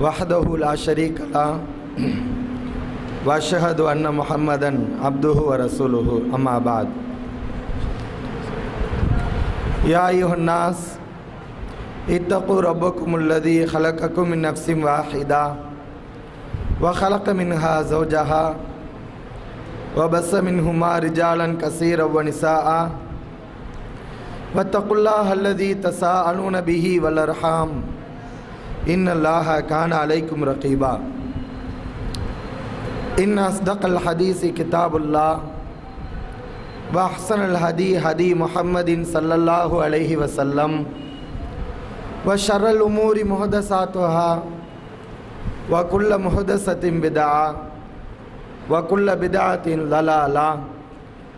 وحده لا شريك له. وأشهد أن محمدا عبده ورسوله. أما بعد. يا أيها الناس اتقوا ربكم الذي خلقكم من نفس واحدة وخلق منها زوجها وبث منهما رجالا كثيرا ونساء. واتقوا الله الذي تساءلون به والأرحام. ان الله كان عليكم رقيبا ان اصدق الحديث كتاب الله واحسن الهدي هدي محمد صلى الله عليه وسلم وشر الامور محدثاتها وكل محدثه بدعه وكل بدعه ضلاله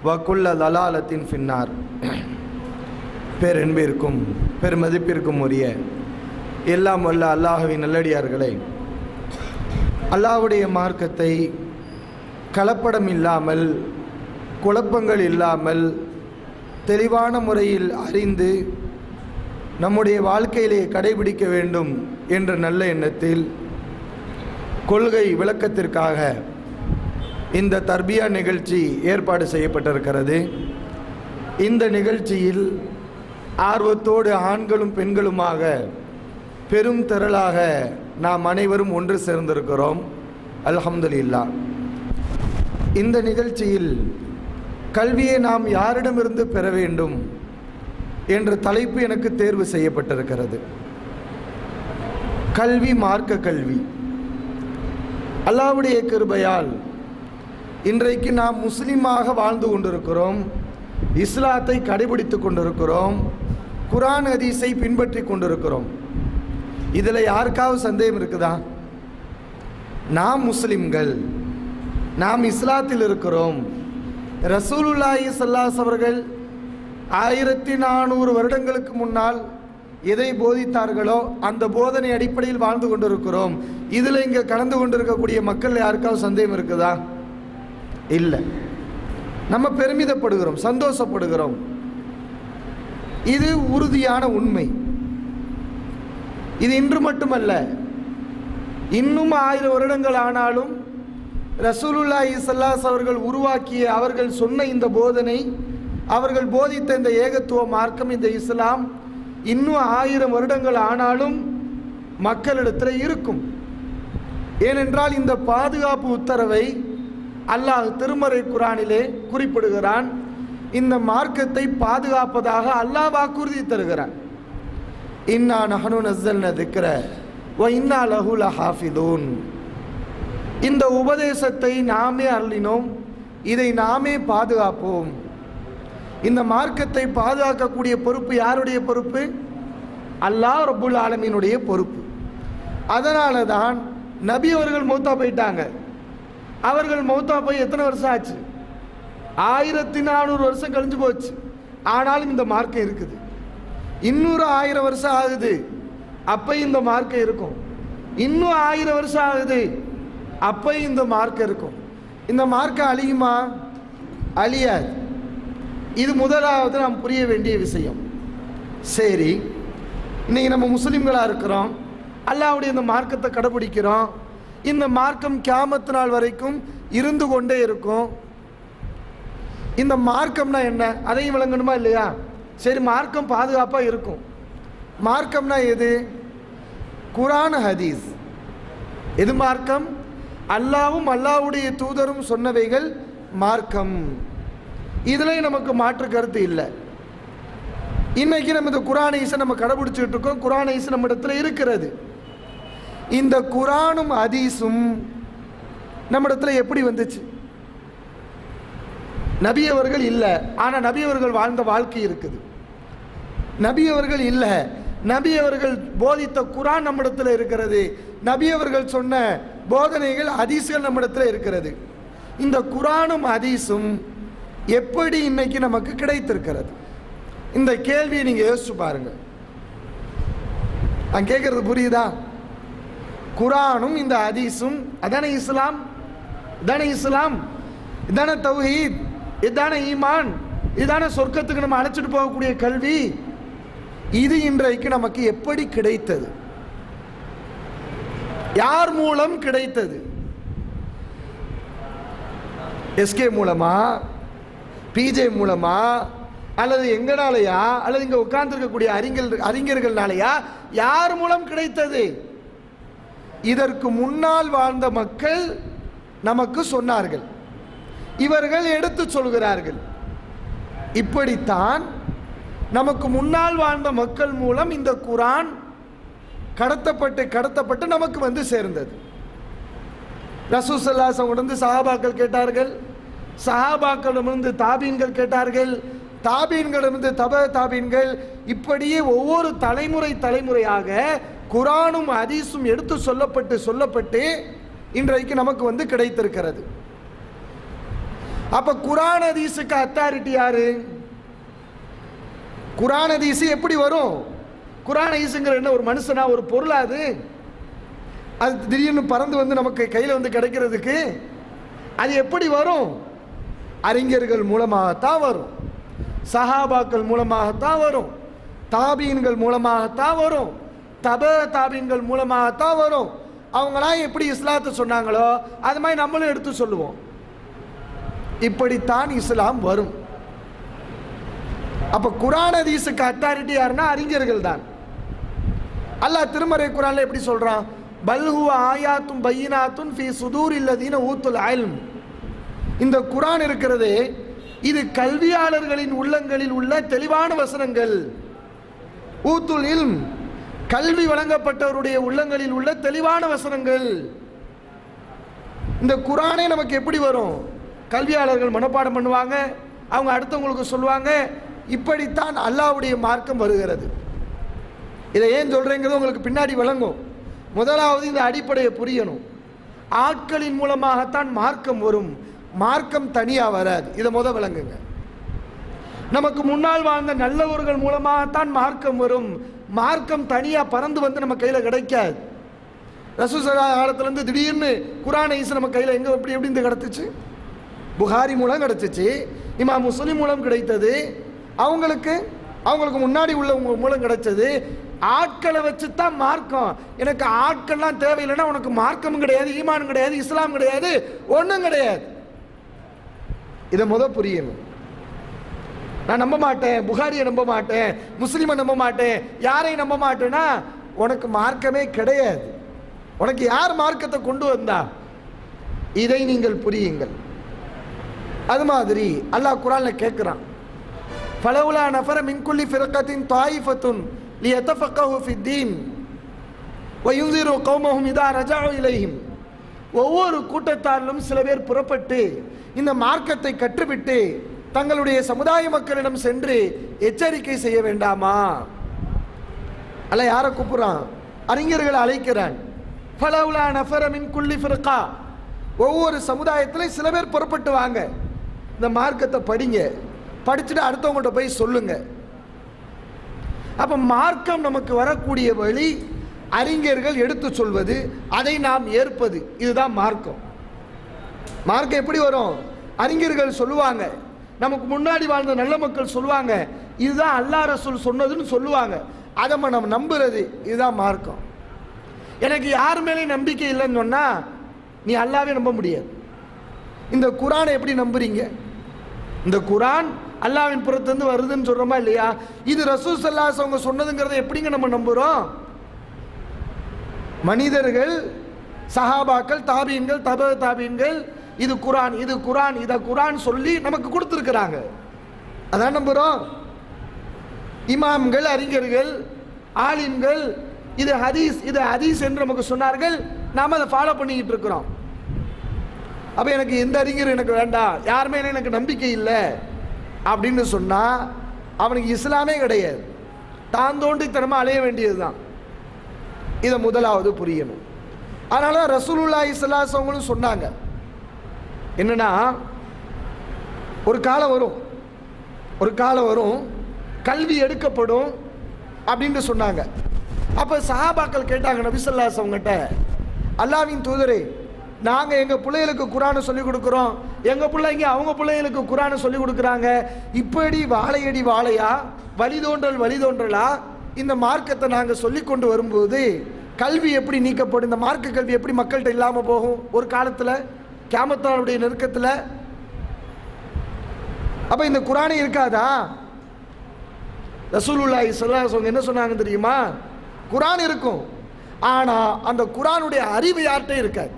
وكل ضلاله في النار பேரன்பிற்கும் பெருமதிப்பிற்கும் உரிய எல்லாம் வல்ல அல்லாஹுவின் நல்லடியார்களே. அல்லாஹுடைய மார்க்கத்தை கலப்படம் இல்லாமல் குழப்பங்கள் இல்லாமல் தெளிவான முறையில் அறிந்து நம்முடைய வாழ்க்கையிலே கடைபிடிக்க வேண்டும் என்ற நல்ல எண்ணத்தில் கொள்கை விளக்கத்திற்காக இந்த தர்பியா நிகழ்ச்சி ஏற்பாடு செய்யப்பட்டிருக்கிறது. இந்த நிகழ்ச்சியில் ஆர்வத்தோடு ஆண்களும் பெண்களுமாக பெரும் திரளாக நாம் அனைவரும் ஒன்று சேர்ந்திருக்கிறோம். அல்ஹம்துலில்லா. இந்த நிகழ்ச்சியில் கல்வியை நாம் யாரிடமிருந்து பெற வேண்டும் என்ற தலைப்பு எனக்கு தேர்வு செய்யப்பட்டிருக்கிறது. கல்வி மார்க்க கல்வி. அல்லாவுடைய கிருபையால் இன்றைக்கு நாம் முஸ்லீமாக வாழ்ந்து கொண்டிருக்கிறோம். இஸ்லாத்தை கடைபிடித்து கொண்டிருக்கிறோம். குரான் ஹதீஸை பின்பற்றி கொண்டிருக்கிறோம். இதில் யாருக்காவது சந்தேகம் இருக்குதா? நாம் முஸ்லிம்கள் நாம் இஸ்லாத்தில் இருக்கிறோம். ரசூலுல்லாஹி சல்லாஸ் அவர்கள் ஆயிரத்தி நானூறு வருடங்களுக்கு முன்னால் எதை போதித்தார்களோ அந்த போதனை அடிப்படையில் வாழ்ந்து கொண்டிருக்கிறோம். இதில் இங்கே கலந்து கொண்டிருக்கக்கூடிய மக்கள் யாருக்காவது சந்தேகம் இருக்குதா? இல்லை. நம்ம பெருமிதப்படுகிறோம் சந்தோஷப்படுகிறோம். இது உறுதியான உண்மை. இது இன்று மட்டுமல்ல. இன்னும் ஆயிரம் வருடங்கள் ஆனாலும் ரசூலுல்லா இசல்லாஸ் அவர்கள் உருவாக்கிய அவர்கள் சொன்ன இந்த போதனை அவர்கள் போதித்த இந்த ஏகத்துவ மார்க்கம் இந்த இஸ்லாம் இன்னும் ஆயிரம் வருடங்கள் ஆனாலும் மக்களிடத்தில் இருக்கும். ஏனென்றால் இந்த பாதுகாப்பு உத்தரவை அல்லாஹ் திருமறை குரானிலே குறிப்பிடுகிறான். இந்த மார்க்கத்தை பாதுகாப்பதாக அல்லாஹ் வாக்குறுதி தருகிறான். இன்னா நஹனு நஸ்ஸல் திக்ர வ இன்னா லஹுல ஹாஃபிதூன் இந்த உபதேசத்தை நாமே அள்ளினோம் இதை நாமே பாதுகாப்போம். இந்த மார்க்கத்தை பாதுகாக்கக்கூடிய பொறுப்பு யாருடைய பொறுப்பு? அல்லாஹ் ரபுல் ஆலமீனுடைய பொறுப்பு. அதனால தான் நபி அவர்கள் மௌத்தா போயிட்டாங்க. அவர்கள் மௌத்தா போய் எத்தனை வருஷம் ஆச்சு? ஆயிரத்தி நானூறு வருஷம் கழிஞ்சு போச்சு. ஆனாலும் இந்த மார்க்கம் இருக்குது. இன்னொரு ஆயிரம் வருஷம் ஆகுது. அப்போ இந்த மார்க்கம் இருக்கும். இன்னும் ஆயிரம் வருஷம் ஆகுது. அப்போ இந்த மார்க்கம் இருக்கும். இந்த மார்க்கம் அழியுமா? அழியாது. இது முதலாவது நாம் புரிய வேண்டிய விஷயம். சரி. இன்னைக்கு நம்ம முஸ்லீம்களாக இருக்கிறோம். அல்லாவுடைய இந்த மார்க்கத்தை கடைபிடிக்கிறோம். இந்த மார்க்கம் கியாமத்து நாள் வரைக்கும் இருந்து கொண்டே இருக்கும். இந்த மார்க்கம்னா என்ன? அதையும் விளங்கணுமா இல்லையா? சரி மார்க்கம் பாதுகாப்பாக இருக்கும். மார்க்கம்னா எது? குரான் ஹதீஸ். எது மார்க்கம்? அல்லாவும் அல்லாவுடைய தூதரும் சொன்னவைகள் மார்க்கம். இதுலேயும் நமக்கு மாற்று கருத்து இல்லை. இன்னைக்கு நம்ம இந்த குரான் ஈசை நம்ம கடைபிடிச்சிட்டு இருக்கோம். குரான் ஈசை நம்ம இடத்துல இருக்கிறது. இந்த குரானும் ஹதீஸும் நம்ம இடத்துல எப்படி வந்துச்சு? நபி அவர்கள் இல்லை. ஆனால் நபி அவர்கள் வாழ்ந்த வாழ்க்கை இருக்குது. நபி அவர்கள் இல்லை. நபி அவர்கள் போதித்த குரான் நம்மிடத்தில் இருக்கிறது. நபி அவர்கள் சொன்ன போதனைகள் ஹதீஸ்கள் நம்மிடத்தில் இருக்கிறது. இந்த குரானும் ஹதீஸும் எப்படி இன்னைக்கு நமக்கு கிடைத்திருக்கிறது? இந்த கேள்வியை நீங்க யோசிச்சு பாருங்க. நான் கேட்கறது புரியுதா? குரானும் இந்த ஹதீஸும் அதானே இஸ்லாம்? இதானே இஸ்லாம்? இதான தௌஹீத்? இதானே ஈமான்? இதான சொர்க்கத்துக்கு நம்ம அழைச்சிட்டு போகக்கூடிய கல்வி? இது இன்றைக்கு நமக்கு எப்படி கிடைத்தது? யார் மூலம் கிடைத்தது? எஸ்கே மூலமா? பிஜே மூலமா? அல்லது எங்கனாலயா? அல்லது இங்க உட்கார்ந்துருக்கக்கூடிய அறிஞர் அறிஞர்கள்னாலயா? யார் மூலம் கிடைத்தது? இதற்கு முன்னால் வாழ்ந்த மக்கள் நமக்கு சொன்னார்கள். இவர்கள் எடுத்து சொல்கிறார்கள். இப்படித்தான் நமக்கு முன்னால் வாழ்ந்த மக்கள் மூலம் இந்த குரான் கடத்தப்பட்டு கடத்தப்பட்டு நமக்கு வந்து சேர்ந்தது. ரசூசல்லாசம் உடந்து சஹாபாக்கள் கேட்டார்கள். சஹாபாக்களிடமிருந்து தாபீன்கள் கேட்டார்கள். தாபீன்களிடமிருந்து தப தாபீன்கள். இப்படியே ஒவ்வொரு தலைமுறை தலைமுறையாக குரானும் ஹதீஸும் எடுத்து சொல்லப்பட்டு சொல்லப்பட்டு இன்றைக்கு நமக்கு வந்து கிடைத்திருக்கிறது. அப்ப குரான் ஹதீஸுக்கு அத்தாரிட்டி யாரு? குரான் அதிசு எப்படி வரும்? குரான் ஹதீஸுங்கிற என்ன ஒரு மனுஷனா ஒரு பொருளா அது? அது திடீர்னு பறந்து வந்து நமக்கு கையில் வந்து கிடைக்கிறதுக்கு அது எப்படி வரும்? அறிஞர்கள் மூலமாகத்தான் வரும். சஹாபாக்கள் மூலமாகத்தான் வரும். தாபீன்கள் மூலமாகத்தான் வரும். தப தாபீன்கள் மூலமாகத்தான் வரும். அவங்களாம் எப்படி இஸ்லாத்தை சொன்னாங்களோ அது மாதிரி நம்மளும் எடுத்து சொல்லுவோம். இப்படித்தான் இஸ்லாம் வரும். அப்போ குரான் ஹதீஸுக்கு அத்தாரிட்டி யாருன்னா அறிஞர்கள் தான். அல்லாஹ் திருமறை குரான்ல எப்படி சொல்றான்? பல்ஹு ஆயாத்தும் பையினாத்தும் ஃபி சுதூர் இல்லதீன ஊத்துல் அயல்ம் இந்த குரான் இருக்கிறதே இது கல்வியாளர்களின் உள்ளங்களில் உள்ள தெளிவான வசனங்கள். ஊத்துல் இல்ம் கல்வி வழங்கப்பட்டவருடைய உள்ளங்களில் உள்ள தெளிவான வசனங்கள். இந்த குரானே நமக்கு எப்படி வரும்? கல்வியாளர்கள் மனப்பாடம் பண்ணுவாங்க அவங்க அடுத்தவங்களுக்கு சொல்லுவாங்க இப்படித்தான் அல்லாஹ்வுடைய மார்க்கம் வருகிறது. இதை ஏன் சொல்கிறேங்கிறது உங்களுக்கு பின்னாடி விளங்கும். முதலாவது இந்த அடிப்படையை புரியணும். ஆட்களின் மூலமாகத்தான் மார்க்கம் வரும். மார்க்கம் தனியாக வராது. இதை முத விளங்குங்க. நமக்கு முன்னால் வாழ்ந்த நல்லவர்கள் மூலமாகத்தான் மார்க்கம் வரும். மார்க்கம் தனியாக பறந்து வந்து நம்ம கையில் கிடைக்காது. ரசூசரா காலத்துலேருந்து திடீர்னு குரான ஐஸ் நம்ம கையில் எங்கே எப்படி எப்படி இந்த கிடச்சிச்சு? புகாரி மூலம் கிடச்சிச்சு. இமா முஸ்லிம் மூலம் கிடைத்தது. அவங்களுக்கு அவங்களுக்கு முன்னாடி உள்ளவங்க மூலம் கிடைச்சது ஆட்களை வச்சு தான் மார்க்கம். எனக்கு ஆட்கள்லாம் தேவையில்லைன்னா உனக்கு மார்க்கமும் கிடையாது ஈமானும் கிடையாது இஸ்லாம் கிடையாது ஒன்றும் கிடையாது. இதை முத புரியணும். நான் நம்ப மாட்டேன் புகாரியை நம்ப மாட்டேன் முஸ்லீமை நம்ப மாட்டேன் யாரையும் நம்ப மாட்டேன்னா உனக்கு மார்க்கமே கிடையாது. உனக்கு யார் மார்க்கத்தை கொண்டு வந்தா? இதை நீங்கள் புரியுங்கள். அது மாதிரி அல்லாஹ் குரானில் கேட்குறான் ஃபலவுலா நஃபர மின்குல்லி ஃபிரக்கத்தின் தாயிஃபத்துன் லியத்தஃபக்கஹு ஃபித்தீன் வயுந்திரு கௌமஹும் இதா ரஜா இலைஹிம் ஒவ்வொரு கூட்டத்தாரிலும் சில பேர் புறப்பட்டு இந்த மார்க்கத்தை கற்றுவிட்டு தங்களுடைய சமுதாய மக்களிடம் சென்று எச்சரிக்கை செய்ய வேண்டாமா? அல்ல யாரை கூப்பிடுறான்? அறிஞர்களை அழைக்கிறான். ஃபலவுலா நஃபர மின் ஃபிர்கா. ஒவ்வொரு சமுதாயத்திலும் சில பேர் புறப்பட்டு வாங்க. இந்த மார்க்கத்தை படிங்க. படிச்சுட்டு அடுத்தவங்கள்ட்ட போய் சொல்லுங்க. அப்போ மார்க்கம் நமக்கு வரக்கூடிய வழி அறிஞர்கள் எடுத்து சொல்வது அதை நாம் ஏற்பது. இதுதான் மார்க்கம். மார்க்கம் எப்படி வரும்? அறிஞர்கள் சொல்லுவாங்க. நமக்கு முன்னாடி வாழ்ந்த நல்ல மக்கள் சொல்லுவாங்க இதுதான் அல்லா ரசூல் சொன்னதுன்னு சொல்லுவாங்க. அதை நம்ம நம்புறது. இதுதான் மார்க்கம். எனக்கு யார் மேலேயும் நம்பிக்கை இல்லைன்னு சொன்னால் நீ அல்லாவே நம்ப முடியாது. இந்த குரானை எப்படி நம்புறீங்க? இந்த குரான் அல்லாவின் புறத்திலிருந்து வருதுன்னு சொல்கிறோமா இல்லையா? இது ரசூல் சல்லாஸ் அவங்க சொன்னதுங்கிறத எப்படிங்க நம்ம நம்புகிறோம் மனிதர்கள் சஹாபாக்கள் தாபீன்கள் தப தாபீன்கள் இது குரான் இது குரான் இதை குரான் சொல்லி நமக்கு கொடுத்துருக்குறாங்க. அதான் நம்புகிறோம் இமாம்கள் அறிஞர்கள் ஆலிம்கள் இது ஹதீஸ் இது ஹதீஸ் என்று நமக்கு சொன்னார்கள். நாம் அதை ஃபாலோ பண்ணிக்கிட்டு இருக்கிறோம். அப்போ எனக்கு எந்த அறிஞர் எனக்கு வேண்டாம். யாருமே எனக்கு நம்பிக்கை இல்லை. அப்படின்னு சொன்னால் அவனுக்கு இஸ்லாமே கிடையாது. தான் தோண்டித்தனமாக அலைய வேண்டியது தான் இதை முதலாவது புரியணும். அதனால ரசூலுல்லாஹி ஸல்லல்லாஹு அவங்களும் சொன்னாங்க. என்னென்னா ஒரு காலம் வரும். ஒரு காலம் வரும். கல்வி எடுக்கப்படும் அப்படின்னு சொன்னாங்க. அப்போ சஹாபாக்கள் கேட்டாங்க நபிசல்லாஸ் அவங்ககிட்ட அல்லாவின் தூதரே நாங்கள் எங்கள் பிள்ளைகளுக்கு குரானை சொல்லிக் கொடுக்குறோம். எங்கள் பிள்ளைங்க அவங்க பிள்ளைகளுக்கு குரானை சொல்லிக் கொடுக்குறாங்க. இப்படி வாழையடி வாழையா வழிதோன்றல் வழிதோன்றலா இந்த மார்க்கத்தை நாங்கள் சொல்லி கொண்டு வரும்போது கல்வி எப்படி நீக்கப்படும்? இந்த மார்க்க கல்வி எப்படி மக்கள்கிட்ட இல்லாமல் போகும்? ஒரு காலத்தில் கேமத்தாளுடைய நெருக்கத்தில். அப்போ இந்த குரானே இருக்காதா? ரசூலுல்லாஹி ஸல்லல்லாஹு என்ன சொன்னாங்க தெரியுமா? குரான் இருக்கும். ஆனால் அந்த குரானுடைய அறிவு யார்கிட்ட இருக்காது?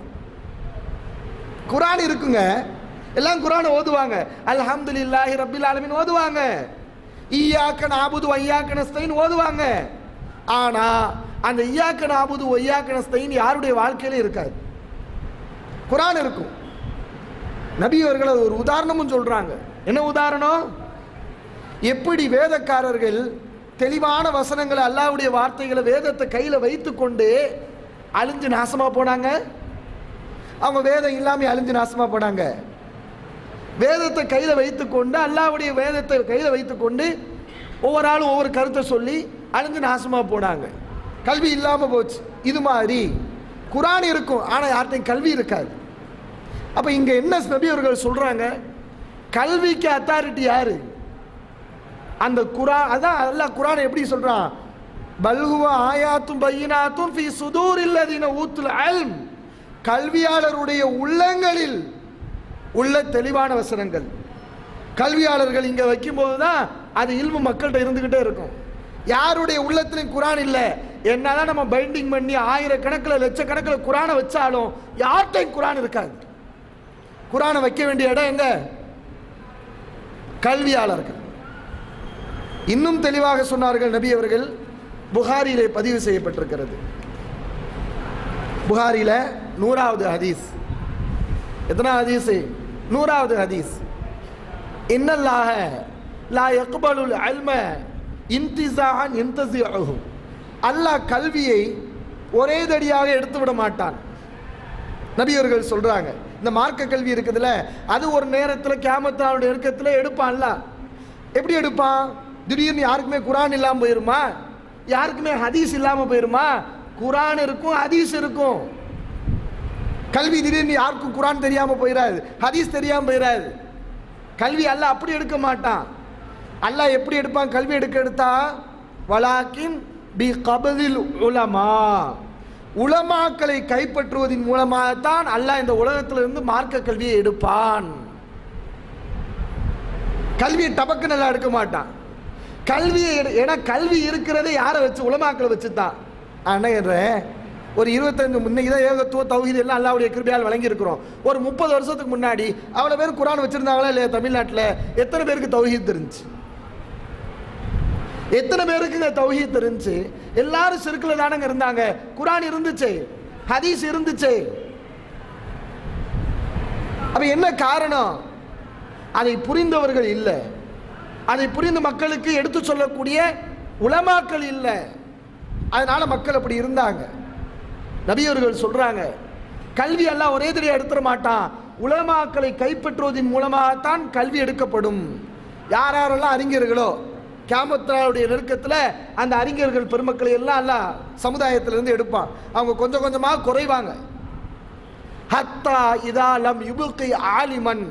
குரான் இருக்குங்க. எல்லாம் குரானை ஓதுவாங்க. அல்ஹம்துலில்லாஹி ரபில் ஆலமின் ஓதுவாங்க. ஈயாக்கன் ஆபுது ஐயாக்கன் நஸ்தைன் ஓதுவாங்க. ஆனா அந்த ஈயாக்கன் ஆபுது ஒய்யாக்கன் நஸ்தைன் யாருடைய வாழ்க்கையிலும் இருக்காது. குரான் இருக்கும். நபி அவர்கள் அது ஒரு உதாரணமும் சொல்றாங்க. என்ன உதாரணம்? எப்படி வேதக்காரர்கள் தெளிவான வசனங்களை அல்லாவுடைய வார்த்தைகளை வேதத்தை கையில் வைத்துக்கொண்டு அழிஞ்சு நாசமாக போனாங்க? அவங்க வேதம் இல்லாமல் அழிஞ்சு நாசமாக போனாங்க. வேதத்தை கையில் வைத்துக்கொண்டு அல்லாவுடைய வேதத்தை கையில் வைத்துக்கொண்டு ஒவ்வொரு ஆளும் ஒவ்வொரு கருத்தை சொல்லி அழிஞ்சு நாசமாக போனாங்க. கல்வி இல்லாமல் போச்சு. இது மாதிரி குரான் இருக்கும் ஆனால் யார்கிட்டையும் கல்வி இருக்காது. அப்போ இங்கே என்ன நபி அவர்கள் சொல்கிறாங்க கல்விக்கு அத்தாரிட்டி யார்? அந்த குரான் அதான் அல்லாஹ் குரான் எப்படி சொல்கிறான் பல்குவ ஆயாத்தும் பையனாத்தும் ஃபி சுதூர் இல்லதின ஊத்துல அல்ம். கல்வியாளருடைய உள்ளங்களில் உள்ள தெளிவான வசனங்கள். கல்வியாளர்கள் இங்கே வைக்கும்போது தான் அது இல்மு மக்கள்கிட்ட இருந்துக்கிட்டே இருக்கும். யாருடைய உள்ளத்திலையும் குரான் இல்லை. என்னதான் நம்ம பைண்டிங் பண்ணி ஆயிரக்கணக்கில் லட்சக்கணக்கில் குரானை வச்சாலும் யார்கிட்டையும் குரான் இருக்காது. குரானை வைக்க வேண்டிய இடம் எங்க? கல்வியாளர்கள். இன்னும் தெளிவாக சொன்னார்கள் நபி அவர்கள் புகாரியிலே பதிவு செய்யப்பட்டிருக்கிறது. புகாரியில் நூறாவது ஹதீஸ். எத்தனை ஹதீஸ்? நூறாவது ஹதீஸ். இன்னல்லாக லா எக்பலுல் அல்ம இன்திசான் இன்தசிஅஹு அல்லாஹ் கல்வியை ஒரே தடியாக எடுத்து விட மாட்டான். நபியவர்கள் சொல்கிறாங்க இந்த மார்க்க கல்வி இருக்குதுல்ல அது ஒரு நேரத்தில் கேமத்தாவுடைய நெருக்கத்தில் எடுப்பான்ல. எப்படி எடுப்பான்? திடீர்னு யாருக்குமே குரான் இல்லாமல் போயிருமா? யாருக்குமே ஹதீஸ் இல்லாமல் போயிருமா? குரான் இருக்கும் ஹதீஸ் இருக்கும். கல்வி திடீர்னு யாருக்கும் குரான் தெரியாமல் போயிடாது ஹதீஸ் தெரியாமல் போயிடாது கல்வி அல்லாஹ் அப்படி எடுக்க மாட்டான். அல்லாஹ் எப்படி எடுப்பான்? கல்வி எடுக்க எடுத்தா வலாக்கின் பி கபதில் உலமா. உலமாக்களை கைப்பற்றுவதன் மூலமாகத்தான் அல்லாஹ் இந்த உலகத்திலிருந்து மார்க்க கல்வியை எடுப்பான். கல்வியை டபக்கு நல்லா எடுக்க மாட்டான். கல்வியை எடு- ஏன்னா கல்வி இருக்கிறதே யாரை வச்சு? உலமாக்களை வச்சு தான் என்ன ஒரு இருபத்தஞ்சு முன்னைக்கு தான் ஏகத்துவ தௌஹீது எல்லாம் அல்லாவுடைய கிருபையால் வழங்கியிருக்கிறோம். ஒரு முப்பது வருஷத்துக்கு முன்னாடி அவ்வளோ பேர் குரான் வச்சிருந்தாங்களா இல்லையா தமிழ்நாட்டில்? எத்தனை பேருக்கு தௌஹீத் தெரிஞ்சு? எத்தனை பேருக்கு இந்த தௌஹீத் இருந்துச்சு எல்லாரும் சிறுக்கில் தானங்க இருந்தாங்க. குரான் இருந்துச்சு. ஹதீஸ் இருந்துச்சு. அப்போ என்ன காரணம்? அதை புரிந்தவர்கள் இல்லை. அதை புரிந்த மக்களுக்கு எடுத்து சொல்லக்கூடிய உலமாக்கள் இல்லை. அதனால மக்கள் அப்படி இருந்தாங்க. நபியவர்கள் சொல்றாங்க கல்வி எல்லாம் ஒரே தடியாக எடுத்துட மாட்டான். உலமாக்களை கைப்பற்றுவதன் மூலமாகத்தான் கல்வி எடுக்கப்படும். யார் யாரெல்லாம் அறிஞர்களோ கேமத்ராவுடைய நெருக்கத்தில் அந்த அறிஞர்கள் பெருமக்களை எல்லாம் எல்லாம் சமுதாயத்திலிருந்து எடுப்பான். அவங்க கொஞ்சம் கொஞ்சமாக குறைவாங்க. ஹத்தா இதாலம் யுபுக்கை ஆலிமன்.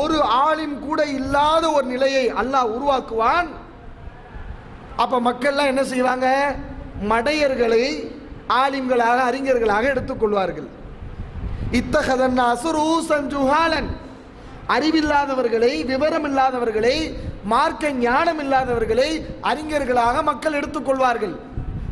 ஒரு ஆலிம் கூட இல்லாத ஒரு நிலையை அல்லாஹ் உருவாக்குவான். அப்போ மக்கள்லாம் என்ன செய்வாங்க? மடையர்களை ஆலிம்களாக அறிஞர்களாக எடுத்துக்கொள்வார்கள் இத்தகதன் அசுரூசன் ஜுஹாலன் அறிவில்லாதவர்களை விவரம் இல்லாதவர்களை மார்க்க ஞானம் இல்லாதவர்களை அறிஞர்களாக மக்கள் எடுத்துக்கொள்வார்கள்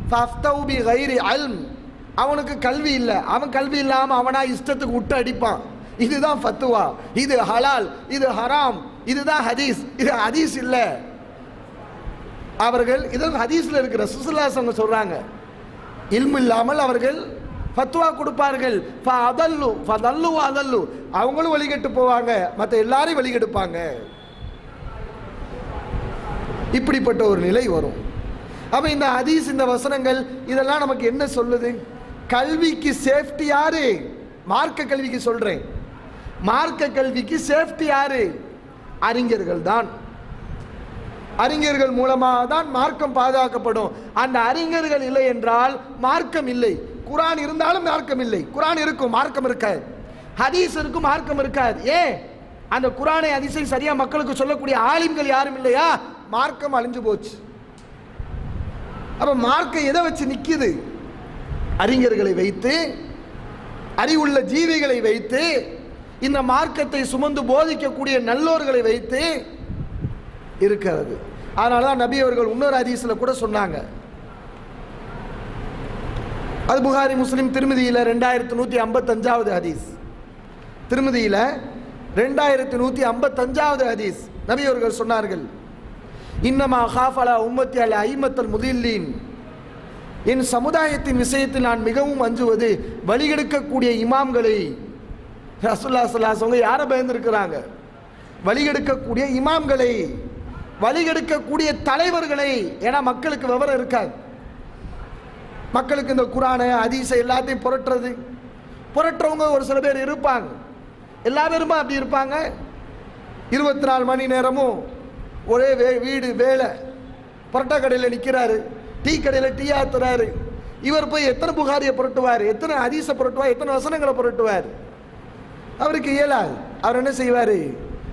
அல்ம். அவனுக்கு கல்வி இல்லை. அவன் கல்வி இல்லாமல் அவனா இஷ்டத்துக்கு விட்டு அடிப்பான். இதுதான் ஃபத்துவா. இது ஹலால். இது ஹராம். இதுதான் ஹதீஸ். இது ஹதீஸ் இல்லை. அவர்கள் இது ஹதீஸில் இருக்கிற சுசிலாஸ் அவங்க சொல்கிறாங்க இல்மு இல்லாமல் அவர்கள் ஃபத்வா கொடுப்பார்கள். அதல்லு ஃபதல்லு அதல்லு அவங்களும் வழிகட்டு போவாங்க. மற்ற எல்லாரையும் வழிகெடுப்பாங்க. இப்படிப்பட்ட ஒரு நிலை வரும். அப்போ இந்த ஹதீஸ் இந்த வசனங்கள் இதெல்லாம் நமக்கு என்ன சொல்லுது? கல்விக்கு சேஃப்டி யாரு? மார்க்க கல்விக்கு சொல்கிறேன் மார்க்க கல்விக்கு சேஃப்டி யாரு? அறிஞர்கள் தான் அறிஞர்கள் மூலமாக தான் மார்க்கம் பாதுகாக்கப்படும். அந்த அறிஞர்கள் இல்லை என்றால் மார்க்கம் இல்லை. குரான் இருந்தாலும் மார்க்கம் இல்லை. குரான் இருக்கும் மார்க்கம் இருக்காது. ஹதீஸ் இருக்கும் மார்க்கம் இருக்காது. ஏன்? அந்த குரானை ஹதீஸை சரியாக மக்களுக்கு சொல்லக்கூடிய ஆலிம்கள் யாரும் இல்லையா? மார்க்கம் அழிஞ்சு போச்சு. அப்போ மார்க்கம் எதை வச்சு நிற்கிது அறிஞர்களை வைத்து அறிவுள்ள ஜீவிகளை வைத்து இந்த மார்க்கத்தை சுமந்து போதிக்கக்கூடிய நல்லோர்களை வைத்து இருக்கிறது. அதனால தான் நபி அவர்கள் இன்னொரு ஹதீஸில் கூட சொன்னாங்க. அது புகாரி முஸ்லீம் திருமதியில் ரெண்டாயிரத்தி நூற்றி ஐம்பத்தஞ்சாவது ஹதீஸ். திருமதியில் ரெண்டாயிரத்தி நூற்றி ஐம்பத்தஞ்சாவது ஹதீஸ் நபி அவர்கள் சொன்னார்கள். இன்னமா ஹாஃபலா உம்மத்தி அல ஐமத்தல் முதில்லீன். என் சமுதாயத்தின் விஷயத்தில் நான் மிகவும் அஞ்சுவது வழிகெடுக்கக்கூடிய இமாம்களை. ரசுல்லா சொல்லாசவங்க யாரை பயந்துருக்கிறாங்க? வழிகெடுக்கக்கூடிய இமாம்களை. வழிகெடுக்கக்கூடிய தலைவர்களை ஏன்னா மக்களுக்கு விவரம் இருக்காது. மக்களுக்கு இந்த குரானை அதிசை எல்லாத்தையும் புரட்டுறது. புரட்டுறவங்க ஒரு சில பேர் இருப்பாங்க. எல்லா பேருமா அப்படி இருப்பாங்க? இருபத்தி நாலு மணி நேரமும் ஒரே வே வீடு வேலை. புரட்டா கடையில் நிற்கிறாரு டீ கடையில் டீ ஆத்துறாரு. இவர் போய் எத்தனை புகாரியை புரட்டுவார்? எத்தனை அதிசை புரட்டுவார்? எத்தனை வசனங்களை புரட்டுவார்? அவருக்கு இயலாது. அவர் என்ன செய்வார்?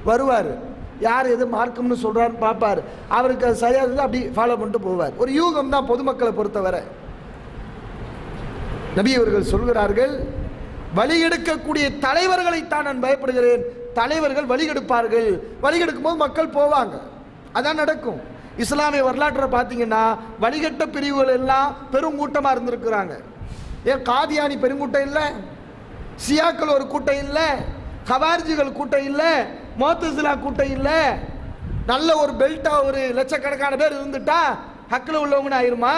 வருவார். யார் எது மார்க்கம்னு சொல்கிறாருன்னு பார்ப்பார். அவருக்கு அது சரியாக இருந்தால் அப்படி ஃபாலோ பண்ணிட்டு போவார். ஒரு யூகம் தான் பொதுமக்களை பொறுத்தவரை. நபி அவர்கள் சொல்கிறார்கள் வழிகெடுக்கக்கூடிய தலைவர்களைத்தான் நான் பயப்படுகிறேன். தலைவர்கள் வழிகெடுப்பார்கள் வழிகெடுக்கும் போது மக்கள் போவாங்க. அதான் நடக்கும். இஸ்லாமிய வரலாற்றை பார்த்தீங்கன்னா வழிகட்ட பிரிவுகள் எல்லாம் பெருங்கூட்டமாக இருந்திருக்கிறாங்க. ஏன் காதியானி பெருங்கூட்டம் இல்லை? சியாக்கள் ஒரு கூட்டம் இல்லை? ஹவார்ஜிகள் கூட்டம் இல்லை மோத்தசிலா கூட்டம் இல்லை. நல்ல ஒரு பெல்ட்டாக ஒரு லட்சக்கணக்கான பேர் இருந்துட்டா ஹக்கில் உள்ளவங்கன்னு ஆயிருமா?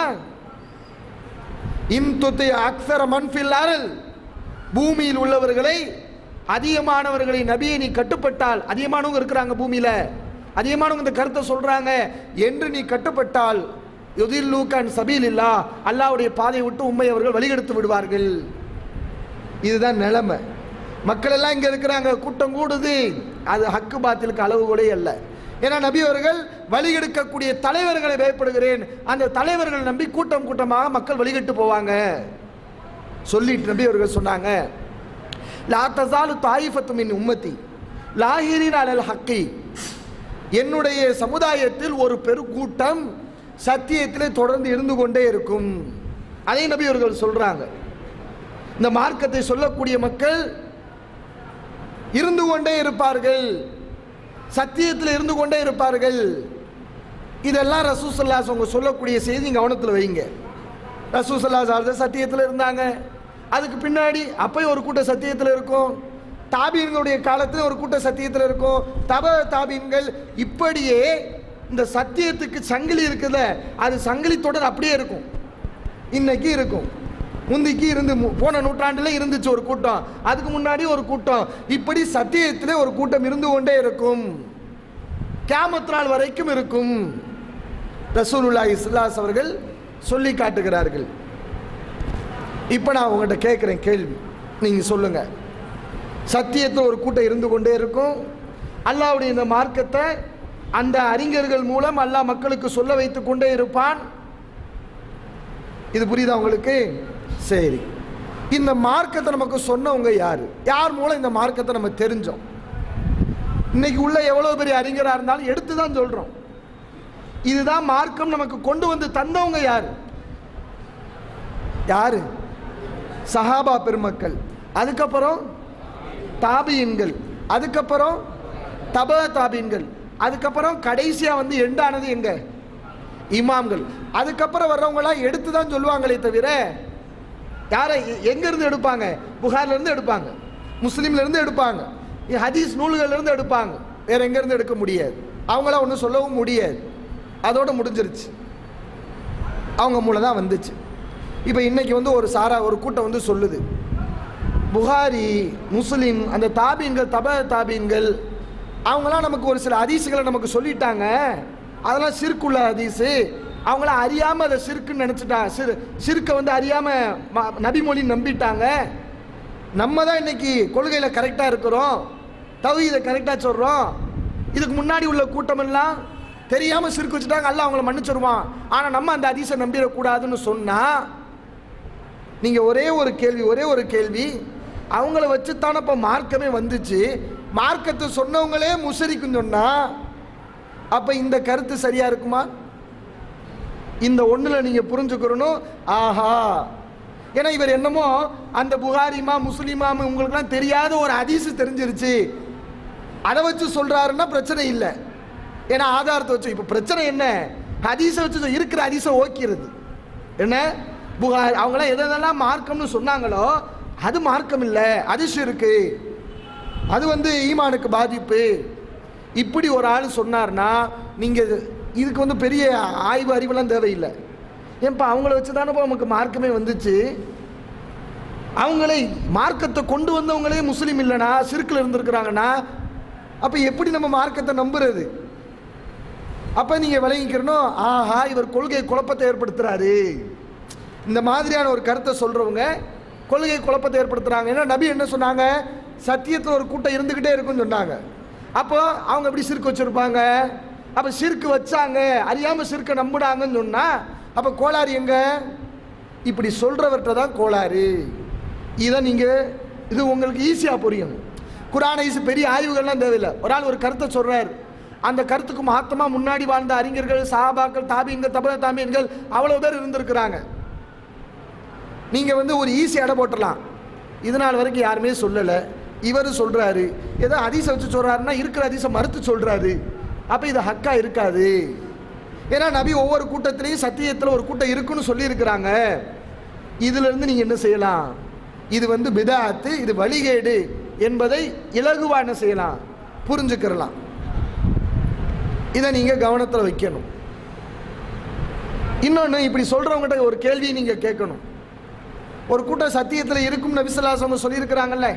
இன்துத்தை அக்சர மண்பில்லாரல் பூமியில் உள்ளவர்களை அதிகமானவர்களை நபியை நீ கட்டுப்பட்டால் அதிகமானவங்க இருக்கிறாங்க பூமியில். அதிகமானவங்க இந்த கருத்தை சொல்கிறாங்க என்று நீ கட்டுப்பட்டால் யுதில் லூக்கான் சபீல் இல்லா அல்லாவுடைய பாதையை விட்டு உண்மை அவர்கள் வழிகெடுத்து விடுவார்கள். இதுதான் நிலைமை. மக்கள் எல்லாம் இங்கே இருக்கிறாங்க கூட்டம் கூடுது. அது ஹக்கு பாத்திலுக்கு அளவு கூட அல்ல ஏன்னா நபி அவர்கள் வழிகெடுக்கக்கூடிய தலைவர்களை பயப்படுகிறேன். அந்த தலைவர்கள் நம்பி கூட்டம் கூட்டமாக மக்கள் வழிகட்டு போவாங்க. சொல்லிட்டு நபி அவர்கள் சொன்னாங்க லா தசாலு தாயிஃபத்து உம்மத்தி. லாஹிரின் அலல் ஹக்கி. என்னுடைய சமுதாயத்தில் ஒரு பெருக்கூட்டம் சத்தியத்திலே தொடர்ந்து இருந்து கொண்டே இருக்கும். அதை நபி அவர்கள் சொல்றாங்க. இந்த மார்க்கத்தை சொல்லக்கூடிய மக்கள் இருந்து கொண்டே இருப்பார்கள். சத்தியத்தில் இருந்து கொண்டே இருப்பார்கள். இதெல்லாம் ரசூசல்லாஸ் அவங்க சொல்லக்கூடிய செய்தி கவனத்தில் வைங்க. ரசூசல்லாஸ் சத்தியத்தில் இருந்தாங்க. அதுக்கு பின்னாடி அப்பயும் ஒரு கூட்ட சத்தியத்தில் இருக்கும். தாபீன்களுடைய காலத்தில் ஒரு கூட்ட சத்தியத்தில் இருக்கும். தப தாபீன்கள் இப்படியே இந்த சத்தியத்துக்கு சங்கிலி இருக்குல்ல அது சங்கிலி தொடர் அப்படியே இருக்கும். இன்னைக்கு இருக்கும். முந்திக்கு இருந்து மு- போன நூற்றாண்டில் இருந்துச்சு ஒரு கூட்டம். அதுக்கு முன்னாடி ஒரு கூட்டம். இப்படி சத்தியத்தில் ஒரு கூட்டம் இருந்து கொண்டே இருக்கும். கியாமத் நாள் வரைக்கும் இருக்கும். ரசூலுல்லா இஸ்லாஸ் அவர்கள் சொல்லி காட்டுகிறார்கள். இப்போ நான் உங்கள்கிட்ட கேட்குறேன் கேள்வி. நீங்கள் சொல்லுங்க. சத்தியத்தில் ஒரு கூட்டம் இருந்து கொண்டே இருக்கும். அல்லாவுடைய இந்த மார்க்கத்தை அந்த அறிஞர்கள் மூலம் அல்லாஹ் மக்களுக்கு சொல்ல வைத்து கொண்டே இருப்பான். இது புரியுதா உங்களுக்கு? சரி. இந்த மார்க்கத்தை நமக்கு சொன்னவங்க யார்? யார் மூலம் இந்த மார்க்கத்தை நம்ம தெரிஞ்சோம்? இன்னைக்கு உள்ள எவ்வளோ பெரிய அறிஞராக இருந்தாலும் எடுத்து தான் சொல்கிறோம் இதுதான் மார்க்கம் நமக்கு கொண்டு வந்து தந்தவங்க யார்? யார்? சஹாபா பெருமக்கள். அதுக்கப்புறம் தாபியன்கள். அதுக்கப்புறம் தப தாபீன்கள் அதுக்கப்புறம் கடைசியாக வந்து எண்டானது எங்க? இமாம்கள். அதுக்கப்புறம் வர்றவங்களாம் எடுத்து தான் சொல்லுவாங்களே தவிர யாரை எங்கேருந்து எடுப்பாங்க? புகார்லேருந்து எடுப்பாங்க. முஸ்லீம்லேருந்து எடுப்பாங்க. ஹதீஸ் நூல்கள்லேருந்து எடுப்பாங்க. வேறு எங்கேருந்து எடுக்க முடியாது. அவங்கள ஒன்றும் சொல்லவும் முடியாது. அதோடு முடிஞ்சிருச்சு. அவங்க மூலம் தான் வந்துச்சு. இப்போ இன்றைக்கி வந்து ஒரு சாரா ஒரு கூட்டம் வந்து சொல்லுது. புகாரி முஸ்லீம் அந்த தாபீன்கள் தப தாபீன்கள் அவங்களாம் நமக்கு ஒரு சில அதிசுகளை நமக்கு சொல்லிட்டாங்க. அதெல்லாம் சிற்குள்ள அதிசு அவங்கள அறியாம அதை சிறுக்குன்னு நினச்சிட்டா சிறு சிறுக்கை வந்து அறியாம ம- நபிமொழி நம்பிட்டாங்க. நம்ம தான் இன்னைக்கு கொள்கையில் கரெக்டாக இருக்கிறோம். தகுதி இதை கரெக்டாக சொல்கிறோம் இதுக்கு முன்னாடி உள்ள கூட்டமெல்லாம் தெரியாமல் சிறுக்கு வச்சுட்டாங்க. அல்ல அவங்கள மன்னிச்சிருவான். ஆனால் நம்ம அந்த அதிசை நம்பிடக்கூடாதுன்னு சொன்னால் நீங்கள் ஒரே ஒரு கேள்வி ஒரே ஒரு கேள்வி. அவங்கள வச்சு தானே இப்போ மார்க்கமே வந்துச்சு. மார்க்கத்தை சொன்னவங்களே முசரிக்குன்னு சொன்னால் அப்போ இந்த கருத்து சரியாக இருக்குமா? இந்த ஒன்றில் நீங்கள் புரிஞ்சுக்கிறணும் ஆஹா. ஏன்னா இவர் என்னமோ அந்த புகாரிமா முஸ்லிமாம் உங்களுக்குலாம் தெரியாத ஒரு அதிசு தெரிஞ்சிருச்சு. அதை வச்சு சொல்கிறாருன்னா பிரச்சனை இல்லை. ஏன்னா ஆதாரத்தை வச்சு இப்போ பிரச்சனை என்ன? ஹதீஸை வச்சு இருக்கிற ஹதீஸை ஓக்கிறது. என்ன? புகார் அவங்களாம் எதெல்லாம் மார்க்கம்னு சொன்னாங்களோ அது மார்க்கம் இல்லை. அதிசயம் இருக்கு. அது வந்து ஈமானுக்கு பாதிப்பு. இப்படி ஒரு ஆள் சொன்னார்னா நீங்கள் இதுக்கு வந்து பெரிய ஆய்வு அறிவெல்லாம் தேவையில்லை. ஏன்பா அவங்கள வச்சு தானே நமக்கு மார்க்கமே வந்துச்சு. அவங்களே மார்க்கத்தை கொண்டு வந்தவங்களே முஸ்லீம் இல்லைனா சிறுக்கில் இருந்திருக்கிறாங்கன்னா அப்போ எப்படி நம்ம மார்க்கத்தை நம்புறது? அப்போ நீங்கள் விளங்கிக்கிறனோ ஆஹா இவர் கொள்கை குழப்பத்தை ஏற்படுத்துகிறாரு இந்த மாதிரியான ஒரு கருத்தை சொல்கிறவங்க கொள்கை குழப்பத்தை ஏற்படுத்துகிறாங்க ஏன்னா நபி என்ன சொன்னாங்க? சத்தியத்தில் ஒரு கூட்டம் இருந்துக்கிட்டே இருக்குன்னு சொன்னாங்க. அப்போ அவங்க எப்படி சிறுக்கு வச்சுருப்பாங்க? அப்போ சிறுக்கு வச்சாங்க அறியாமல் சிறுக்கை நம்பினாங்கன்னு சொன்னால் அப்போ கோளாறு எங்க? இப்படி சொல்கிறவர்கிட்ட தான் கோளாறு. இதை நீங்கள் இது உங்களுக்கு ஈஸியாக புரியும். குரான ஈஸி பெரிய ஆய்வுகள்லாம் தேவையில்லை. ஒரு ஆள் ஒரு கருத்தை சொல்கிறார் அந்த கருத்துக்கு மகத்தமாக முன்னாடி வாழ்ந்த அறிஞர்கள் சாபாக்கள் தாபியங்கள் தபல தாமியன்கள் அவ்வளோ பேர் இருந்திருக்கிறாங்க. நீங்கள் வந்து ஒரு ஈஸி இடம் போட்டலாம் இது நாள் வரைக்கும் யாருமே சொல்லலை. இவர் சொல்கிறாரு ஏதோ அதிசம் வச்சு சொல்கிறாருன்னா இருக்கிற அதிசம் மறுத்து சொல்கிறாரு அப்போ இது ஹக்கா இருக்காது. ஏன்னா நபி ஒவ்வொரு கூட்டத்திலையும் சத்தியத்தில் ஒரு கூட்டம் இருக்குன்னு சொல்லியிருக்கிறாங்க. இதிலிருந்து நீங்கள் என்ன செய்யலாம்? இது வந்து பிதாத்து இது வழிகேடு என்பதை இலகுவா என்ன செய்யலாம்? புரிஞ்சுக்கிறலாம். இதை நீங்கள் கவனத்தில் வைக்கணும். இன்னொன்று இப்படி சொல்கிறவங்ககிட்ட ஒரு கேள்வியை நீங்கள் கேட்கணும். ஒரு கூட்டம் சத்தியத்தில் இருக்கும் நபிசல்லாசம் சொல்லியிருக்கிறாங்கல்ல.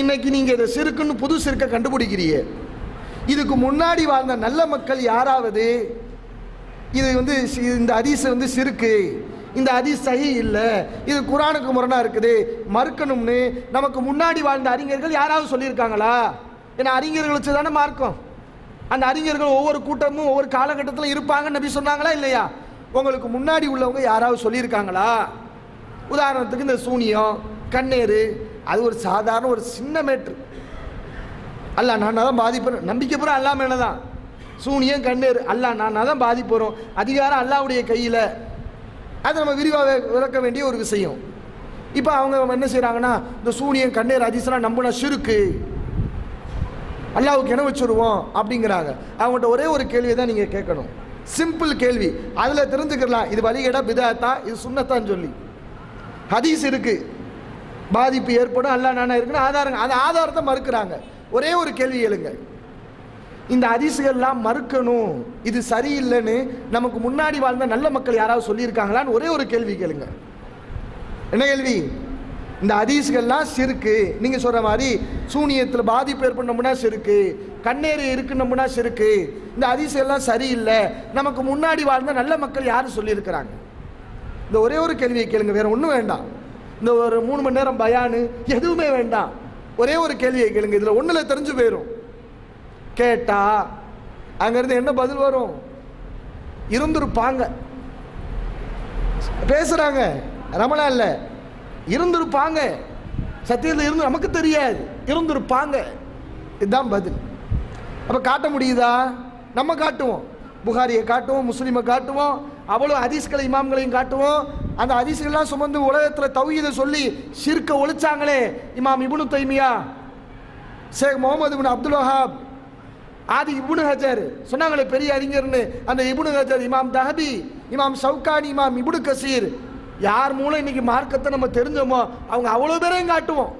இன்னைக்கு நீங்கள் இதை சிறுக்குன்னு புது சிறுக்கை கண்டுபிடிக்கிறீங்க. இதுக்கு முன்னாடி வாழ்ந்த நல்ல மக்கள் யாராவது? இது வந்து சி- இந்த ஹதீஸ் வந்து சிறுக்கு. இந்த ஹதீஸ் சஹி இல்லை. இது குரானுக்கு முரணாக இருக்குது. மறுக்கணும்னு நமக்கு முன்னாடி வாழ்ந்த அறிஞர்கள் யாராவது சொல்லியிருக்காங்களா? ஏன்னா அறிஞர்கள் வச்சு தானே மார்க்கம். அந்த அறிஞர்கள் ஒவ்வொரு கூட்டமும் ஒவ்வொரு காலகட்டத்தில் இருப்பாங்கன்னு நபி சொன்னாங்களா இல்லையா? உங்களுக்கு முன்னாடி உள்ளவங்க யாராவது சொல்லியிருக்காங்களா? உதாரணத்துக்கு இந்த சூனியம் கண்ணேறு அது ஒரு சாதாரண ஒரு சின்ன மேட்ரு. அல்ல நான் தான் பாதிப்பேன். நம்பிக்கை பூரா அல்லா மேலே தான் சூனியம் கண்ணீர் அல்லா நான் தான் பாதிப்போகிறோம் அதிகாரம் அல்லாவுடைய கையில். அது நம்ம விரிவாக விளக்க வேண்டிய ஒரு விஷயம். இப்போ அவங்க என்ன செய்கிறாங்கன்னா இந்த சூனியம் கண்ணீர் அதிசலாம் நம்பினா சிறுக்கு. அல்லாவுக்கு இணை வச்சுருவோம் அப்படிங்கிறாங்க. அவங்கள்ட்ட ஒரே ஒரு கேள்வியை தான் நீங்கள் கேட்கணும். சிம்பிள் கேள்வி. அதில் தெரிஞ்சுக்கலாம் இது வழிகேடா பிதாத்தா இது சுண்ணத்தான் சொல்லி. ஹதீஸ் இருக்குது பாதிப்பு ஏற்படும் அல்லா நானா இருக்குன்னு ஆதாரங்க அந்த ஆதாரத்தை மறுக்கிறாங்க. ஒரே ஒரு கேள்வி எழுங்க இந்த ஹதீஸுகள்லாம் மறுக்கணும். இது சரியில்லைன்னு நமக்கு முன்னாடி வாழ்ந்த நல்ல மக்கள் யாராவது சொல்லியிருக்காங்களான்னு ஒரே ஒரு கேள்வி கேளுங்க. என்ன கேள்வி? இந்த அதிசுகள்லாம் சிறுக்கு. நீங்கள் சொல்கிற மாதிரி சூனியத்தில் பாதிப்பு ஏற்படணும்னா சிறுக்கு. கண்ணேறு இருக்கணும்னா சிறுக்கு. இந்த ஹதீஸ்கள்லாம் சரியில்லை. நமக்கு முன்னாடி வாழ்ந்த நல்ல மக்கள் யாரும் சொல்லியிருக்கிறாங்க? இந்த ஒரே ஒரு கேள்வியை கேளுங்க. வேற ஒன்றும் வேண்டாம். இந்த ஒரு மூணு மணி நேரம் பயானு எதுவுமே வேண்டாம். ஒரே ஒரு கேள்வியை கேளுங்க. இதில் ஒன்றில் தெரிஞ்சு போயிடும் கேட்டா அங்கேருந்து என்ன பதில் வரும்? இருந்திருப்பாங்க. பேசுகிறாங்க ரமணா இல்லை. இருந்திருப்பாங்க. சத்தியத்தில் இருந்து நமக்கு தெரியாது. இருந்திருப்பாங்க. இதுதான் பதில். அப்போ காட்ட முடியுதா? நம்ம காட்டுவோம். புகாரியை காட்டுவோம் முஸ்லீமை காட்டுவோம் அவ்வளோ ஹதீஸ்களை இமாம்களையும் காட்டுவோம். அந்த ஹதீஸ்கள்லாம் சுமந்து உலகத்தில் தௌஹீதை சொல்லி ஷிர்க்க ஒழிச்சாங்களே இமாம் இபுனு தைமியா ஷேக் முகமது இபின் அப்துல் வஹாப் ஆதி இபுனு ஹஜர். சொன்னாங்களே பெரிய அறிஞர்னு. அந்த இபுனு ஹஜர் இமாம் தஹபி இமாம் சவுகானி இமாம் இபுனு கசீர். யார் மூலம் இன்னைக்கு மார்க்கத்தை நம்ம தெரிஞ்சோமோ அவங்க அவ்வளோ பேரையும் காட்டுவோம்.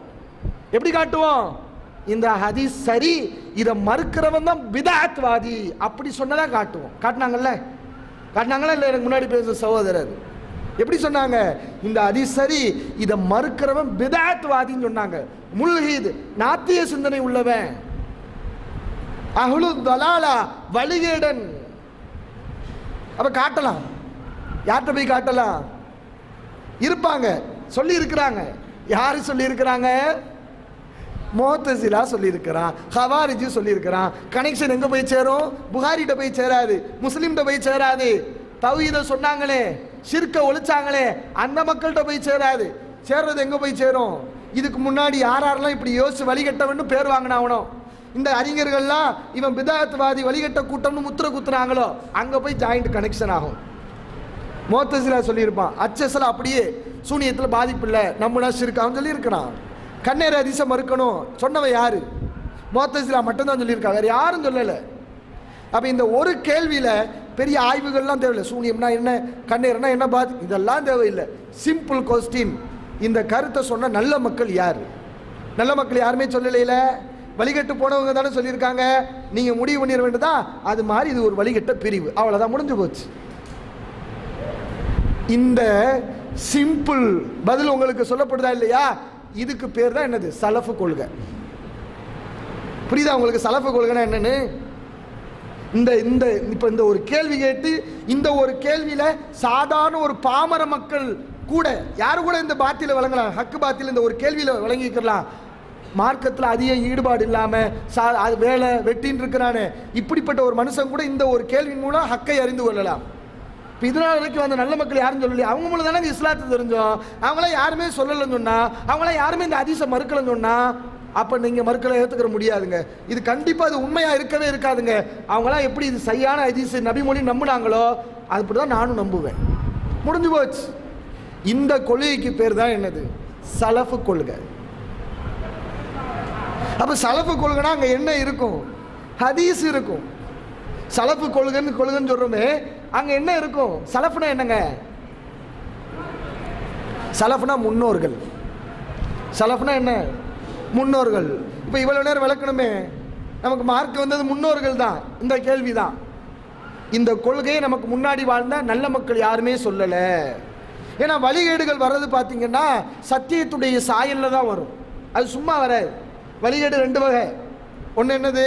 எப்படி காட்டுவோம்? இந்த ஹதீஸ் சரி இதை மறுக்கிறவன் தான் பிதாத்வாதி அப்படி சொன்னதா காட்டுவோம். காட்டினாங்கல்ல? காட்டினாங்களா? இல்லை எனக்கு முன்னாடி பேசுற சகோதரர். எப்படி சொன்னாங்க? இந்த ஹதீஸ் சரி இதை மறுக்கிறவன் பிதாத்வாதின்னு சொன்னாங்க. முல்ஹீத் நாத்திய சிந்தனை உள்ளவன். அஹ்லு தலாலா வழிகேடன். அப்ப காட்டலாம். யார்கிட்ட போய் காட்டலாம்? இருப்பாங்க. சொல்லி இருக்கிறாங்க யாரு சொல்லி இருக்கிறாங்க மோத்தசிலா சொல்லியிருக்கிறான் ஹவாரிஜி சொல்லியிருக்கிறான் கனெக்ஷன் எங்கே போய் சேரும்? புகாரிகிட்ட போய் சேராது முஸ்லீம்கிட்ட போய் சேராது. தௌஹீத சொன்னாங்களே சிற்க ஒழிச்சாங்களே அந்த மக்கள்கிட்ட போய் சேராது. சேர்றது எங்கே போய் சேரும்? இதுக்கு முன்னாடி யார் யாரெல்லாம் இப்படி யோசிச்சு வழிகட்டவன்னு பேர் வாங்கினாவனோ இந்த அறிஞர்கள்லாம் இவன் பிதாயத்வாதி வழிகட்ட கூட்டம்னு முத்திர குத்துனாங்களோ அங்கே போய் ஜாயிண்ட் கனெக்ஷன் ஆகும். மோத்தசிலா சொல்லியிருப்பான் அச்சஸில் அப்படியே சூனியத்தில் பாதிப்பு இல்லை நம்மளா சிறுக்கான்னு சொல்லியிருக்கிறான். கண்ணேர் அதிசம் மறுக்கணும். சொன்னவன் யார்? மோத்தசிலா மட்டும்தான் சொல்லியிருக்காங்க வேறு யாரும் சொல்லலை. அப்போ இந்த ஒரு கேள்வியில் பெரிய ஆய்வுகள்லாம் தேவையில்லை. சூனியம்னா என்ன கண்ணீர்னா என்ன பாத் இதெல்லாம் தேவையில்லை. சிம்பிள் கொஸ்டின் இந்த கருத்தை சொன்ன நல்ல மக்கள் யார்? நல்ல மக்கள் யாருமே சொல்லலையில. வழிகட்டு போனவங்க தானே சொல்லியிருக்காங்க. நீங்கள் முடிவு பண்ணிட வேண்டியதா? அது மாதிரி இது ஒரு வழிகட்ட பிரிவு. அவ்வளோதான் முடிஞ்சு போச்சு. இந்த சிம்பிள் பதில் உங்களுக்கு சொல்லப்படுதா இல்லையா? இதுக்கு பேர் தான் என்னது? சலஃபு கொள்கை. புரியுதா உங்களுக்கு? சலஃபு கொள்கைனா என்னன்னு? இந்த இந்த இப்போ இந்த ஒரு கேள்வி கேட்டு இந்த ஒரு கேள்வியில் சாதாரண ஒரு பாமர மக்கள் கூட யாரு கூட இந்த பாத்தியில் வழங்கலாம்? ஹக்கு பாத்தியில் இந்த ஒரு கேள்வியில் வழங்கிக்கலாம் மார்க்கத்தில் அதிக ஈடுபாடு இல்லாமல் சா அது வேலை வெட்டின்னு இருக்கிறானே. இப்படிப்பட்ட ஒரு மனுஷன் கூட இந்த ஒரு கேள்வியின் மூலம் ஹக்கை அறிந்து கொள்ளலாம். இப்போ இதனால் வரைக்கும் வந்த நல்ல மக்கள் யாரும் சொல்லலையே. அவங்க மூலம் தானே இந்த இஸ்லாத்தை தெரிஞ்சோம். அவங்களாம் யாருமே சொல்லலைன்னு சொன்னா அவங்களாம் யாருமே இந்த அதிசை மறுக்கலைன்னு சொன்னா அப்போ நீங்கள் மறுக்கலை ஏற்றுக்கிற முடியாதுங்க. இது கண்டிப்பாக அது உண்மையாக இருக்கவே இருக்காதுங்க. அவங்களாம் எப்படி இது சரியான அதிசு நபிமொழி நம்புனாங்களோ அப்படி தான் நானும் நம்புவேன். முடிஞ்சு போச்சு. இந்த கொள்கைக்கு பேர் தான் என்னது? சலஃபு கொள்கை. அப்போ சலஃபு கொள்கைனா அங்கே என்ன இருக்கும்? ஹதீஸ் இருக்கும். சலப்பு கொள்கைன்னு கொள்கைன்னு சொல்கிறோமே அங்கே என்ன இருக்கும்? சலஃப்னா என்னங்க? சலஃப்னா முன்னோர்கள். சலப்புனா என்ன? முன்னோர்கள். இப்போ இவ்வளோ நேரம் விளக்கணுமே. நமக்கு மார்க் வந்தது முன்னோர்கள் தான். இந்த கேள்வி தான் இந்த கொள்கையை நமக்கு முன்னாடி வாழ்ந்த நல்ல மக்கள் யாருமே சொல்லலை. ஏன்னா வழிகேடுகள் வர்றது பார்த்தீங்கன்னா சத்தியத்துடைய சாயலில் தான் வரும். அது சும்மா வராது. வழிகேடு ரெண்டு வகை. ஒன்று என்னது?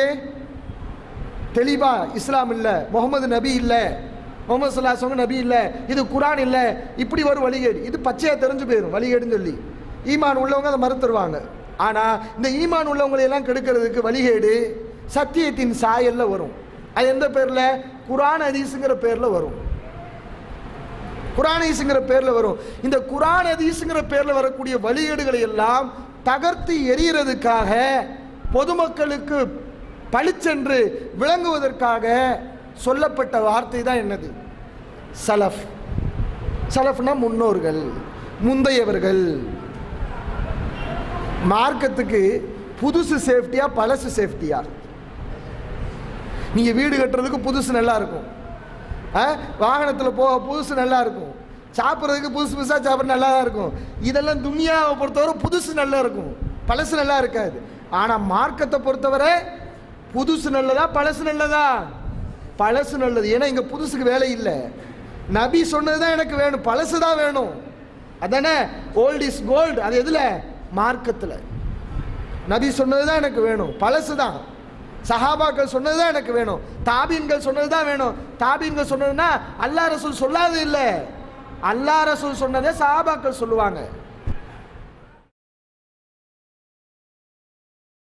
தெளிவா இஸ்லாம் இல்லை முகமது நபி இல்லை முகமது சொல்லாசவங்க நபி இல்லை இது குரான் இல்லை இப்படி ஒரு வழிகேடு இது பச்சையாக தெரிஞ்சு போயிடும் வழிகேடுன்னு சொல்லி. ஈமான் உள்ளவங்க அதை மறுத்துருவாங்க. ஆனால் இந்த ஈமான் உள்ளவங்களையெல்லாம் கெடுக்கிறதுக்கு வழிகேடு சத்தியத்தின் சாயல்ல வரும். அது எந்த பேரில்? குரான் அதீஸுங்கிற பேரில் வரும். குரான் ஹதீஸுங்கிற பேரில் வரும். இந்த குரான் ஹதீஸுங்கிற பேரில் வரக்கூடிய வழிகேடுகளை எல்லாம் தகர்த்து எரியறதுக்காக பொதுமக்களுக்கு பளிச்சென்று விளங்குவதற்காக சொல்லப்பட்ட வார்த்தை தான் என்னது? சலஃப். சலஃப்னா முன்னோர்கள் முந்தையவர்கள். மார்க்கத்துக்கு புதுசு சேஃப்டியா பழசு சேஃப்டியா? நீங்க வீடு கட்டுறதுக்கு புதுசு நல்லா இருக்கும். வாகனத்தில் போக புதுசு நல்லா இருக்கும். சாப்பிட்றதுக்கு புதுசு புதுசாக சாப்பிட நல்லா தான் இருக்கும். இதெல்லாம் துனியாவை பொறுத்தவரை புதுசு நல்லா இருக்கும். பழசு நல்லா இருக்காது. ஆனால் மார்க்கத்தை பொறுத்தவரை புதுசு நல்லதா பழசு நல்லதா? பழசு நல்லது. ஏன்னா இங்கே புதுசுக்கு வேலை இல்லை. நபி சொன்னது தான் எனக்கு வேணும். பழசு தான் வேணும். அதானே? ஓல்ட் இஸ் கோல்டு அது எதில்? மார்க்கத்தில். நபி சொன்னது தான் எனக்கு வேணும். பழசு தான். சஹாபாக்கள் சொன்னது தான் எனக்கு வேணும். தாபீன்கள் சொன்னது தான் வேணும். தாபீன்கள் சொன்னதுன்னா அல்லா ரசூல் சொல்லாது இல்லை. அல்லா ரசூல் சொன்னதே சஹாபாக்கள் சொல்லுவாங்க.